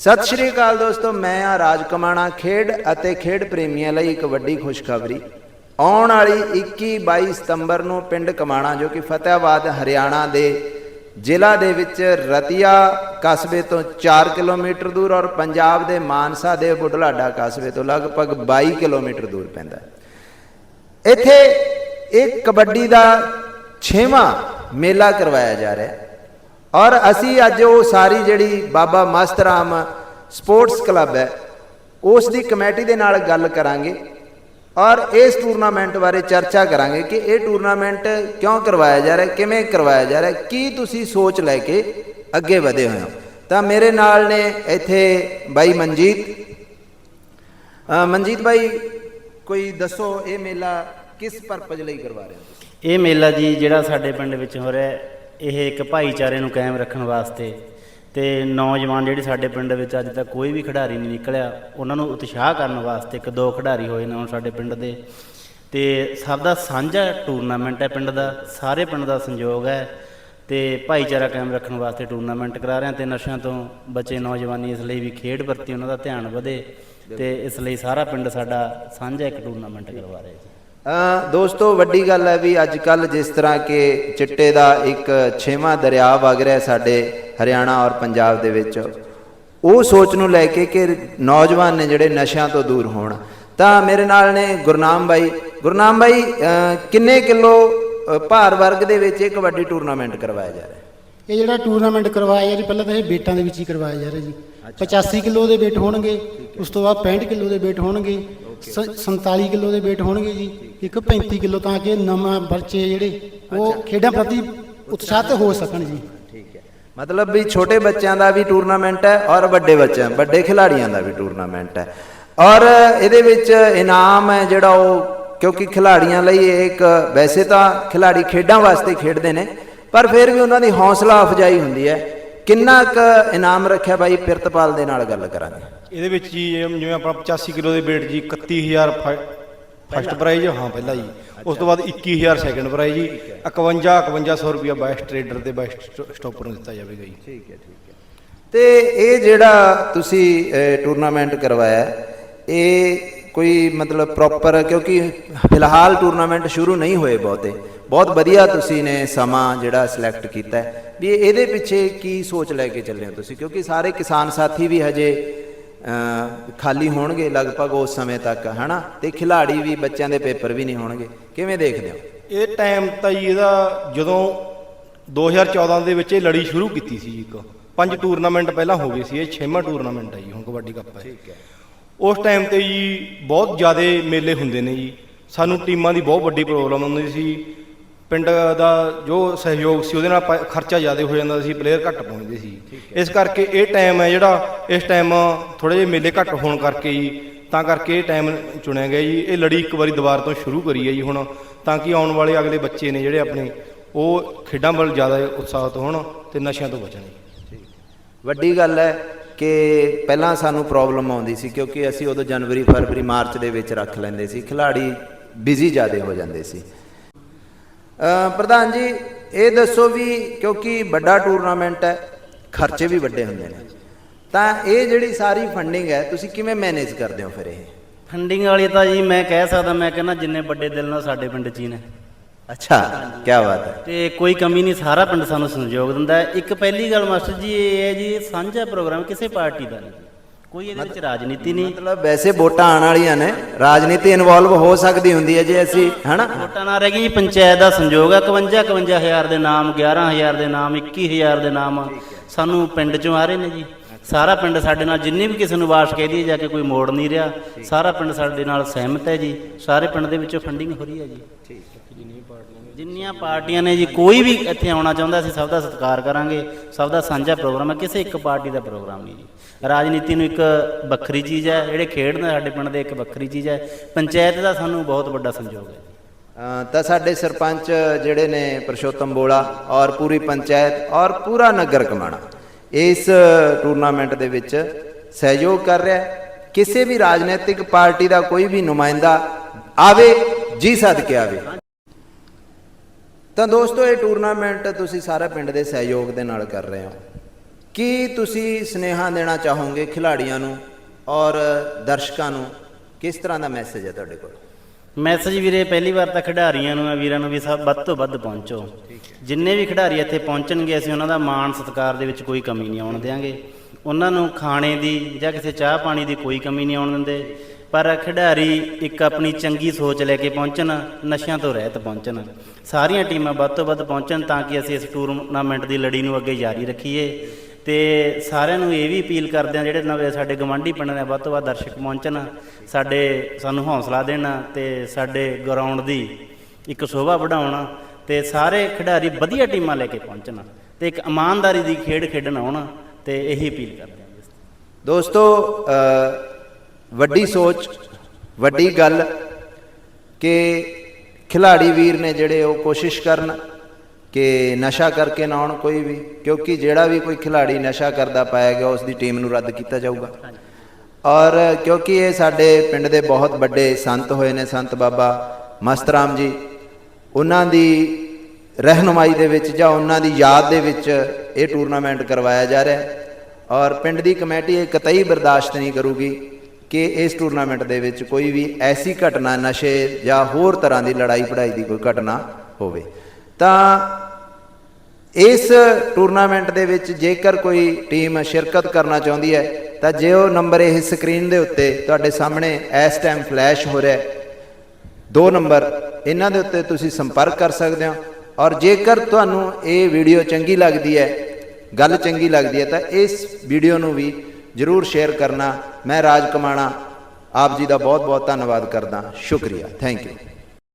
ਸਤਿ ਸ਼੍ਰੀ ਅਕਾਲ ਦੋਸਤੋ, ਮੈਂ ਆ ਰਾਜ ਕਮਾਣਾ ਖੇਡ ਅਤੇ ਖੇਡ ਪ੍ਰੇਮੀਆਂ ਲਈ ਇੱਕ ਵੱਡੀ ਖੁਸ਼ਖਬਰੀ। ਆਉਣ ਵਾਲੀ 21 22 ਸਤੰਬਰ ਨੂੰ ਪਿੰਡ ਕਮਾਣਾ, ਜੋ ਕਿ ਫਤਿਹਾਬਾਦ, ਹਰਿਆਣਾ ਦੇ ਜ਼ਿਲ੍ਹਾ ਦੇ ਵਿੱਚ ਰਤੀਆ ਕਸਬੇ ਤੋਂ 4 ਕਿਲੋਮੀਟਰ ਦੂਰ ਔਰ ਪੰਜਾਬ ਦੇ ਮਾਨਸਾ ਦੇ ਬੁਢਲਾਡਾ ਕਸਬੇ ਤੋਂ ਲਗਭਗ 22 ਕਿਲੋਮੀਟਰ ਦੂਰ ਪੈਂਦਾ ਇੱਥੇ ਇੱਕ ਕਬੱਡੀ ਦਾ 6ਵਾਂ ਮੇਲਾ ਕਰਵਾਇਆ ਜਾ ਰਿਹਾ ਹੈ। ਔਰ ਅਸੀਂ ਅੱਜ ਉਹ ਸਾਰੀ ਜਿਹੜੀ ਬਾਬਾ ਮਸਤ ਰਾਮ ਸਪੋਰਟਸ ਕਲੱਬ ਹੈ ਉਸ ਦੀ ਕਮੇਟੀ ਦੇ ਨਾਲ ਗੱਲ ਕਰਾਂਗੇ ਔਰ ਇਸ ਟੂਰਨਾਮੈਂਟ ਬਾਰੇ ਚਰਚਾ ਕਰਾਂਗੇ ਕਿ ਇਹ ਟੂਰਨਾਮੈਂਟ ਕਿਉਂ ਕਰਵਾਇਆ ਜਾ ਰਿਹਾ ਕਿਵੇਂ ਕਰਵਾਇਆ ਜਾ ਰਿਹਾ ਕੀ ਤੁਸੀਂ ਸੋਚ ਲੈ ਕੇ ਅੱਗੇ ਵਧੇ ਹੋਏ ਹੋ। ਤਾਂ ਮੇਰੇ ਨਾਲ ਨੇ ਇੱਥੇ ਬਾਈ ਮਨਜੀਤ। ਮਨਜੀਤ ਬਾਈ ਕੋਈ ਦੱਸੋ ਇਹ ਮੇਲਾ ਕਿਸ ਪਰਪਸ ਲਈ ਕਰਵਾ ਰਹੇ ਹੋ ਤੁਸੀਂ? ਇਹ ਮੇਲਾ ਜੀ ਜਿਹੜਾ ਸਾਡੇ ਪਿੰਡ ਵਿੱਚ ਹੋ ਰਿਹਾ ਹੈ, ਇਹ ਇੱਕ ਭਾਈਚਾਰੇ ਨੂੰ ਕਾਇਮ ਰੱਖਣ ਵਾਸਤੇ ਤੇ ਨੌਜਵਾਨ ਜਿਹੜੇ ਸਾਡੇ ਪਿੰਡ ਵਿੱਚ ਅੱਜ ਤੱਕ ਕੋਈ ਵੀ ਖਿਡਾਰੀ ਨਹੀਂ ਨਿਕਲਿਆ, ਉਹਨਾਂ ਨੂੰ ਉਤਸ਼ਾਹ ਕਰਨ ਵਾਸਤੇ ਇੱਕ ਦੋ ਖਿਡਾਰੀ ਹੋਏ ਨੇ ਹੁਣ ਸਾਡੇ ਪਿੰਡ ਦੇ। ਤੇ ਸਭ ਦਾ ਸਾਂਝਾ ਟੂਰਨਾਮੈਂਟ ਹੈ ਪਿੰਡ ਦਾ, ਸਾਰੇ ਪਿੰਡ ਦਾ ਸੰਯੋਗ ਹੈ ਤੇ ਭਾਈਚਾਰਾ ਕਾਇਮ ਰੱਖਣ ਵਾਸਤੇ ਟੂਰਨਾਮੈਂਟ ਕਰਾ ਰਹੇ ਹਾਂ ਤੇ ਨਸ਼ਿਆਂ ਤੋਂ ਬਚੇ ਨੌਜਵਾਨੀ ਇਸ ਲਈ ਵੀ ਖੇਡ ਪ੍ਰਤੀ ਉਹਨਾਂ ਦਾ ਧਿਆਨ ਵਧੇ ਤੇ ਇਸ ਲਈ ਸਾਰਾ ਪਿੰਡ ਸਾਡਾ ਸਾਂਝਾ ਇੱਕ ਟੂਰਨਾਮੈਂਟ ਕਰਵਾ ਰਿਹਾ ਜੀ ਦੋਸਤੋ ਵੱਡੀ ਗੱਲ ਹੈ ਵੀ ਅੱਜ ਕੱਲ ਜਿਸ ਤਰ੍ਹਾਂ ਕਿ ਚਿੱਟੇ ਦਾ ਇੱਕ ਛੇਵਾਂ ਦਰਿਆ ਵਗ ਰਿਹਾ ਸਾਡੇ ਹਰਿਆਣਾ ਔਰ ਪੰਜਾਬ ਦੇ ਵਿੱਚ ਉਹ ਸੋਚ ਨੂੰ ਲੈ ਕੇ ਕਿ ਨੌਜਵਾਨ ਨੇ ਜਿਹੜੇ ਨਸ਼ਿਆਂ ਤੋਂ ਦੂਰ ਹੋਣ। ਤਾਂ ਮੇਰੇ ਨਾਲ ਨੇ ਗੁਰਨਾਮ ਬਾਈ। ਗੁਰਨਾਮ ਬਾਈ ਕਿੰਨੇ ਕਿਲੋ ਭਾਰ ਵਰਗ ਦੇ ਵਿੱਚ ਇਹ ਕਬੱਡੀ ਟੂਰਨਾਮੈਂਟ ਕਰਵਾਇਆ ਜਾ ਰਿਹਾ ਇਹ ਜਿਹੜਾ ਟੂਰਨਾਮੈਂਟ ਕਰਵਾਇਆ ਜਾ ਰਿਹਾ ਪਹਿਲਾਂ ਤਾਂ ਇਹ ਬੇਟਾਂ ਦੇ ਵਿੱਚ ਹੀ ਕਰਵਾਇਆ ਜਾ ਰਿਹਾ ਜੀ। 85 ਕਿਲੋ ਦੇ weight ਹੋਣਗੇ ਉਸ ਤੋਂ ਬਾਅਦ 65 ਕਿਲੋ ਦੇ weight ਹੋਣਗੇ 47 ਕਿਲੋ ਦੇ weight ਹੋਣਗੇ ਜੀ ਇੱਕ 35 ਕਿਲੋ ਤਾਂ ਕਿ ਨਵਾਂ ਬੱਚੇ ਜਿਹੜੇ ਉਹ ਖੇਡਾਂ ਪ੍ਰਤੀ ਉਤਸ਼ਾਹਿਤ ਹੋ ਸਕਣ ਜੀ। ਠੀਕ ਹੈ। ਮਤਲਬ ਵੀ ਛੋਟੇ ਬੱਚਿਆਂ ਦਾ ਵੀ ਟੂਰਨਾਮੈਂਟ ਹੈ ਔਰ ਵੱਡੇ ਬੱਚਿਆਂ ਵੱਡੇ ਖਿਡਾਰੀਆਂ ਦਾ ਵੀ ਟੂਰਨਾਮੈਂਟ ਹੈ। ਔਰ ਇਹਦੇ ਵਿੱਚ ਇਨਾਮ ਹੈ ਜਿਹੜਾ ਉਹ ਕਿਉਂਕਿ ਖਿਡਾਰੀਆਂ ਲਈ ਇਹ ਇੱਕ ਵੈਸੇ ਤਾਂ ਖਿਡਾਰੀ ਖੇਡਾਂ ਵਾਸਤੇ ਖੇਡਦੇ ਨੇ ਪਰ ਫਿਰ ਵੀ ਉਹਨਾਂ ਦੀ ਹੌਸਲਾ ਅਫਜਾਈ ਹੁੰਦੀ ਹੈ। ਕਿੰਨਾ ਕੁ ਇਨਾਮ ਰੱਖਿਆ ਬਾਈ ਪਿਰਤਪਾਲ ਦੇ ਨਾਲ ਗੱਲ ਕਰਾਂਗੇ। ਇਹਦੇ ਵਿੱਚ ਜੀ ਜਿਵੇਂ ਆਪਣਾ 85 ਕਿਲੋ ਦੇ weight ਜੀ 31000 ਫਸਟ ਪ੍ਰਾਈਜ਼ ਹਾਂ ਪਹਿਲਾਂ ਜੀ। ਉਸ ਤੋਂ ਬਾਅਦ 21000 ਸੈਕੰਡ ਪ੍ਰਾਈਜ਼ ਜੀ। 51 5100 ਰੁਪਿਆ ਬੈਸਟ ਟ੍ਰੇਡਰ ਤੇ ਬੈਸਟ ਸਟਾਪਰ ਨੂੰ ਦਿੱਤਾ ਜਾਵੇਗਾ ਜੀ। ਠੀਕ ਹੈ ਠੀਕ ਹੈ। ਤੇ ਇਹ ਜਿਹੜਾ ਤੁਸੀਂ ਟੂਰਨਾਮੈਂਟ ਕਰਵਾਇਆ ਇਹ ਕੋਈ ਮਤਲਬ ਪ੍ਰੋਪਰ ਕਿਉਂਕਿ ਫਿਲਹਾਲ ਟੂਰਨਾਮੈਂਟ ਸ਼ੁਰੂ ਨਹੀਂ ਹੋਏ ਬਹੁਤੇ। ਬਹੁਤ ਵਧੀਆ ਤੁਸੀਂ ਨੇ ਸਮਾਂ ਜਿਹੜਾ ਸਿਲੈਕਟ ਕੀਤਾ ਵੀ ਇਹਦੇ ਪਿੱਛੇ ਕੀ ਸੋਚ ਲੈ ਕੇ ਚੱਲੇ ਹੋ ਤੁਸੀਂ? ਕਿਉਂਕਿ ਸਾਰੇ ਕਿਸਾਨ ਸਾਥੀ ਵੀ ਹਜੇ ਖਾਲੀ ਹੋਣਗੇ ਲਗਭਗ ਉਸ ਸਮੇਂ ਤੱਕ ਹਨਾ? ਤੇ ਖਿਲਾੜੀ ਵੀ ਬੱਚਿਆਂ ਦੇ ਪੇਪਰ ਵੀ ਨਹੀਂ ਹੋਣਗੇ। ਕਿਵੇਂ ਦੇਖਦੇ ਹੋ? ਇਹ ਟਾਈਮ ਤਾਂ ਜੀ ਇਹਦਾ ਜਦੋਂ 2014 ਦੇ ਵਿੱਚ ਇਹ ਲੜੀ ਸ਼ੁਰੂ ਕੀਤੀ ਸੀ ਇੱਕ। ਪੰਜ ਟੂਰਨਾਮੈਂਟ ਪਹਿਲਾਂ ਹੋ ਗਏ ਸੀ ਇਹ ਛੇਵਾਂ ਟੂਰਨਾਮੈਂਟ ਹੈ ਜੀ ਹੁਣ ਕਬੱਡੀ ਕੱਪ ਹੈ। ਠੀਕ ਹੈ। ਉਸ ਟਾਈਮ ਤੇ ਜੀ ਬਹੁਤ ਜ਼ਿਆਦਾ ਮੇਲੇ ਹੁੰਦੇ ਨੇ ਜੀ। ਸਾਨੂੰ ਟੀਮਾਂ ਦੀ ਬਹੁਤ ਵੱਡੀ ਪ੍ਰੋਬਲਮ ਹੁੰਦੀ ਸੀ। ਪਿੰਡ ਦਾ ਜੋ ਸਹਿਯੋਗ ਸੀ ਉਹਦੇ ਨਾਲ ਖਰਚਾ ਜ਼ਿਆਦਾ ਹੋ ਜਾਂਦਾ ਸੀ ਪਲੇਅਰ ਘੱਟ ਪਹੁੰਚਦੇ ਸੀ। ਇਸ ਕਰਕੇ ਇਹ ਟਾਈਮ ਹੈ ਜਿਹੜਾ ਇਸ ਟਾਈਮ ਥੋੜੇ ਜਿਹੇ ਮੇਲੇ ਘੱਟ ਹੋਣ ਕਰਕੇ ਜੀ ਤਾਂ ਕਰਕੇ ਇਹ ਟਾਈਮ ਚੁਣਿਆ ਗਿਆ ਜੀ। ਇਹ ਲੜੀ ਇੱਕ ਵਾਰੀ ਦੁਬਾਰਾ ਤੋਂ ਸ਼ੁਰੂ ਕਰੀ ਹੈ ਜੀ ਹੁਣ ਤਾਂ ਕਿ ਆਉਣ ਵਾਲੇ ਅਗਲੇ ਬੱਚੇ ਨੇ ਜਿਹੜੇ ਆਪਣੇ ਉਹ ਖੇਡਾਂ ਵੱਲ ਜ਼ਿਆਦਾ ਉਤਸ਼ਾਹਿਤ ਹੋਣ ਤੇ ਨਸ਼ਿਆਂ ਤੋਂ ਬਚਣ ਜੀ। ਵੱਡੀ ਗੱਲ ਹੈ ਕਿ ਪਹਿਲਾਂ ਸਾਨੂੰ ਪ੍ਰੋਬਲਮ ਆਉਂਦੀ ਸੀ ਕਿਉਂਕਿ ਅਸੀਂ ਉਦੋਂ ਜਨਵਰੀ ਫਰਵਰੀ ਮਾਰਚ ਦੇ ਵਿੱਚ ਰੱਖ ਲੈਂਦੇ ਸੀ। ਖਿਲਾੜੀ ਬਿਜ਼ੀ ਜ਼ਿਆਦਾ ਹੋ ਜਾਂਦੇ ਸੀ। ਪ੍ਰਧਾਨ ਜੀ ਇਹ ਦੱਸੋ ਵੀ ਕਿਉਂਕਿ ਵੱਡਾ ਟੂਰਨਾਮੈਂਟ ਹੈ ਖਰਚੇ ਵੀ ਵੱਡੇ ਹੁੰਦੇ ਨੇ। ਤਾਂ ਇਹ ਜਿਹੜੀ ਸਾਰੀ ਫੰਡਿੰਗ ਹੈ ਤੁਸੀਂ ਕਿਵੇਂ ਮੈਨੇਜ ਕਰਦੇ ਹੋ ਫਿਰ ਇਹ? ਫੰਡਿੰਗ ਵਾਲੀ ਤਾਂ ਜੀ ਮੈਂ ਕਹਿ ਸਕਦਾ ਮੈਂ ਕਹਿੰਦਾ ਜਿੰਨੇ ਵੱਡੇ ਦਿਲ ਨਾਲ ਸਾਡੇ ਪਿੰਡ 'ਚ ਹੀ ਨੇ। ਅੱਛਾ ਕੀ ਬਾਤ ਹੈ। ਤੇ ਕੋਈ ਕਮੀ ਨਹੀਂ ਸਾਰਾ ਪਿੰਡ ਸਾਨੂੰ ਸਹਿਯੋਗ ਦਿੰਦਾ ਇੱਕ ਪਹਿਲੀ ਗੱਲ ਮਾਸਟਰ ਜੀ ਇਹ ਹੈ ਜੀ ਸਾਂਝਾ ਪ੍ਰੋਗਰਾਮ ਕਿਸੇ ਪਾਰਟੀ ਦਾ ਨਹੀਂ। ਕੋਈ ਇਹਦੇ ਵਿੱਚ ਰਾਜਨੀਤੀ ਨਹੀਂ। ਮਤਲਬ ਵੈਸੇ ਵੋਟਾਂ ਆਉਣ ਵਾਲੀਆਂ ਨੇ ਰਾਜਨੀਤੀ ਇਨਵੋਲਵ ਹੋ ਸਕਦੀ ਹੁੰਦੀ ਹੈ ਜੇ ਅਸੀਂ ਹਨਾ? ਵੋਟਾਂ ਨਾਲ ਰਹਿ ਗਈ ਪੰਚਾਇਤ ਦਾ ਸੰਯੋਗ ਹੈ 51 51000 ਦੇ ਨਾਮ 11000 ਦੇ ਨਾਮ 21000 ਦੇ ਨਾਮ। ਸਾਨੂੰ ਪਿੰਡ ਚੋਂ ਆ ਰਹੇ ਨੇ ਜੀ। ਸਾਰਾ ਪਿੰਡ ਸਾਡੇ ਨਾਲ ਜਿੰਨੀ ਵੀ ਕਿਸੇ ਨੂੰ ਵਾਸ਼ ਕਹਿ ਦਈਏ ਜਾ ਕੇ ਕੋਈ ਮੋੜ ਨਹੀਂ ਰਿਹਾ। ਸਾਰਾ ਪਿੰਡ ਸਾਡੇ ਨਾਲ ਸਹਿਮਤ ਹੈ ਜੀ। ਸਾਰੇ ਪਿੰਡ ਦੇ ਵਿੱਚੋਂ ਫੰਡਿੰਗ ਹੋ ਰਹੀ ਹੈ ਜੀ। ਜਿੰਨੀਆਂ ਪਾਰਟੀਆਂ ਨੇ ਜੀ, ਕੋਈ ਵੀ ਇੱਥੇ ਆਉਣਾ ਚਾਹੁੰਦਾ, ਅਸੀਂ ਸਭ ਦਾ ਸਤਿਕਾਰ ਕਰਾਂਗੇ, ਸਭ ਦਾ ਸਾਂਝਾ ਪ੍ਰੋਗਰਾਮ ਹੈ, ਕਿਸੇ ਇੱਕ ਪਾਰਟੀ ਦਾ ਪ੍ਰੋਗਰਾਮ ਨਹੀਂ ਜੀ। ਰਾਜਨੀਤੀ ਨੂੰ ਇੱਕ ਵੱਖਰੀ ਚੀਜ਼ ਹੈ, ਜਿਹੜੇ ਖੇਡ ਨੇ ਸਾਡੇ ਪਿੰਡ ਦੇ, ਇੱਕ ਵੱਖਰੀ ਚੀਜ਼ ਹੈ। ਪੰਚਾਇਤ ਦਾ ਸਾਨੂੰ ਬਹੁਤ ਵੱਡਾ ਸੰਯੋਗ ਹੈ ਤਾਂ ਸਾਡੇ ਸਰਪੰਚ ਜਿਹੜੇ ਨੇ ਪਰਸ਼ੋਤਮ ਬੋਲਾ ਔਰ ਪੂਰੀ ਪੰਚਾਇਤ ਔਰ ਪੂਰਾ ਨਗਰ ਕਮਾਣਾ, ਇਸ ਟੂਰਨਾਮੈਂਟ ਦੇ ਵਿੱਚ ਸਹਿਯੋਗ ਕਰ ਰਿਹਾ ਕਿਸੇ ਵੀ ਰਾਜਨੀਤਿਕ ਪਾਰਟੀ ਦਾ ਕੋਈ ਵੀ ਨੁਮਾਇੰਦਾ ਆਵੇ, ਜੀ ਸਦਕੇ ਆਵੇ। ਤਾਂ ਦੋਸਤੋ ਇਹ ਟੂਰਨਾਮੈਂਟ ਤੁਸੀਂ ਸਾਰੇ ਪਿੰਡ ਦੇ ਸਹਿਯੋਗ ਦੇ ਨਾਲ ਕਰ ਰਹੇ ਹੋ। ਕੀ ਤੁਸੀਂ ਸੁਨੇਹਾ ਦੇਣਾ ਚਾਹੋਗੇ ਖਿਡਾਰੀਆਂ ਨੂੰ ਔਰ ਦਰਸ਼ਕਾਂ ਨੂੰ? ਕਿਸ ਤਰ੍ਹਾਂ ਦਾ ਮੈਸੇਜ ਹੈ ਤੁਹਾਡੇ ਕੋਲ? ਮੈਸੇਜ ਵੀਰੇ ਪਹਿਲੀ ਵਾਰ ਤਾਂ ਖਿਡਾਰੀਆਂ ਨੂੰ ਆ ਵੀਰਾਂ ਨੂੰ ਵੀ ਸਭ ਵੱਧ ਤੋਂ ਵੱਧ ਪਹੁੰਚੋ। ਜਿੰਨੇ ਵੀ ਖਿਡਾਰੀ ਇੱਥੇ ਪਹੁੰਚਣਗੇ ਅਸੀਂ ਉਹਨਾਂ ਦਾ ਮਾਣ ਸਤਿਕਾਰ ਦੇ ਵਿੱਚ ਕੋਈ ਕਮੀ ਨਹੀਂ ਆਉਣ ਦਿਆਂਗੇ। ਉਹਨਾਂ ਨੂੰ ਖਾਣੇ ਦੀ ਜਾਂ ਕਿਸੇ ਚਾਹ ਪਾਣੀ ਦੀ ਕੋਈ ਕਮੀ ਨਹੀਂ ਆਉਣ ਦਿੰਦੇ। ਪਰ ਖਿਡਾਰੀ ਇੱਕ ਆਪਣੀ ਚੰਗੀ ਸੋਚ ਲੈ ਕੇ ਪਹੁੰਚਣ, ਨਸ਼ਿਆਂ ਤੋਂ ਰਹਿਤ ਪਹੁੰਚਣ। ਸਾਰੀਆਂ ਟੀਮਾਂ ਵੱਧ ਤੋਂ ਵੱਧ ਪਹੁੰਚਣ ਤਾਂ ਕਿ ਅਸੀਂ ਇਸ ਟੂਰਨਾਮੈਂਟ ਦੀ ਲੜੀ ਨੂੰ ਅੱਗੇ ਜਾਰੀ ਰੱਖੀਏ। ਤੇ ਸਾਰਿਆਂ ਨੂੰ ਇਹ ਵੀ ਅਪੀਲ ਕਰਦੇ ਆ ਜਿਹੜੇ ਨਵੇਂ ਸਾਡੇ ਗਵਾਂਢੀ ਪਿੰਡ ਨੇ ਵੱਧ ਤੋਂ ਵੱਧ ਦਰਸ਼ਕ ਪਹੁੰਚਣ, ਸਾਡੇ ਸਾਨੂੰ ਹੌਸਲਾ ਦੇਣ ਤੇ ਸਾਡੇ ਗਰਾਊਂਡ ਦੀ ਇੱਕ ਸ਼ੋਭਾ ਵਧਾਉਣ ਤੇ ਸਾਰੇ ਖਿਡਾਰੀ ਵਧੀਆ ਟੀਮਾਂ ਲੈ ਕੇ ਪਹੁੰਚਣ ਤੇ ਇੱਕ ਇਮਾਨਦਾਰੀ ਦੀ ਖੇਡ ਖੇਡਣ ਆਉਣ ਤੇ ਇਹੀ ਅਪੀਲ ਕਰਦੇ ਹਾਂ। ਦੋਸਤੋ ਵੱਡੀ ਸੋਚ, ਵੱਡੀ ਗੱਲ ਕਿ ਖਿਲਾੜੀ ਵੀਰ ਨੇ ਜਿਹੜੇ ਉਹ ਕੋਸ਼ਿਸ਼ ਕਰਨ ਕਿ ਨਸ਼ਾ ਕਰਕੇ ਨਾ ਆਉਣ ਕੋਈ ਵੀ, ਕਿਉਂਕਿ ਜਿਹੜਾ ਵੀ ਕੋਈ ਖਿਲਾੜੀ ਨਸ਼ਾ ਕਰਦਾ ਪਾਇਆ ਗਿਆ, ਉਸ ਦੀ ਟੀਮ ਨੂੰ ਰੱਦ ਕੀਤਾ ਜਾਊਗਾ। ਔਰ ਕਿਉਂਕਿ ਇਹ ਸਾਡੇ ਪਿੰਡ ਦੇ ਬਹੁਤ ਵੱਡੇ ਸੰਤ ਹੋਏ ਨੇ, ਸੰਤ ਬਾਬਾ ਮਸਤਰਾਮ ਜੀ, ਉਹਨਾਂ ਦੀ ਰਹਿਨੁਮਾਈ ਦੇ ਵਿੱਚ ਜਾਂ ਉਹਨਾਂ ਦੀ ਯਾਦ ਦੇ ਵਿੱਚ ਇਹ ਟੂਰਨਾਮੈਂਟ ਕਰਵਾਇਆ ਜਾ ਰਿਹਾ ਹੈ। ਔਰ ਪਿੰਡ ਦੀ ਕਮੇਟੀ ਇਹ ਕਤਈ ਬਰਦਾਸ਼ਤ ਨਹੀਂ ਕਰੂਗੀ। ਕਿ ਇਸ ਟੂਰਨਾਮੈਂਟ ਦੇ ਵਿੱਚ ਕੋਈ ਵੀ ਐਸੀ ਘਟਨਾ, ਨਸ਼ੇ ਜਾਂ ਹੋਰ ਤਰ੍ਹਾਂ ਦੀ ਲੜਾਈ ਪੜਾਈ ਦੀ ਕੋਈ ਘਟਨਾ ਹੋਵੇ। ਤਾਂ ਇਸ ਟੂਰਨਾਮੈਂਟ ਦੇ ਵਿੱਚ ਜੇਕਰ ਕੋਈ ਟੀਮ ਸ਼ਿਰਕਤ ਕਰਨਾ ਚਾਹੁੰਦੀ ਹੈ, ਤਾਂ ਜੇ ਉਹ ਨੰਬਰ ਇਹ ਸਕਰੀਨ ਦੇ ਉੱਤੇ ਤੁਹਾਡੇ ਸਾਹਮਣੇ ਇਸ ਟਾਈਮ ਫਲੈਸ਼ ਹੋ ਰਿਹਾ ਹੈ, ਦੋ ਨੰਬਰ ਇਹਨਾਂ ਦੇ ਉੱਤੇ ਤੁਸੀਂ ਸੰਪਰਕ ਕਰ ਸਕਦੇ ਹੋ ਔਰ ਜੇਕਰ ਤੁਹਾਨੂੰ ਇਹ ਵੀਡੀਓ ਚੰਗੀ ਲੱਗਦੀ ਹੈ, ਗੱਲ ਚੰਗੀ ਲੱਗਦੀ ਹੈ, ਤਾਂ ਇਸ ਵੀਡੀਓ ਨੂੰ ਵੀ ਜਰੂਰ ਸ਼ੇਅਰ ਕਰਨਾ, ਮੈਂ ਰਾਜ ਕਮਾਣਾ। ਆਪ ਜੀ ਦਾ ਬਹੁਤ ਬਹੁਤ ਧੰਨਵਾਦ ਕਰਦਾ। ਸ਼ੁਕਰੀਆ। Thank you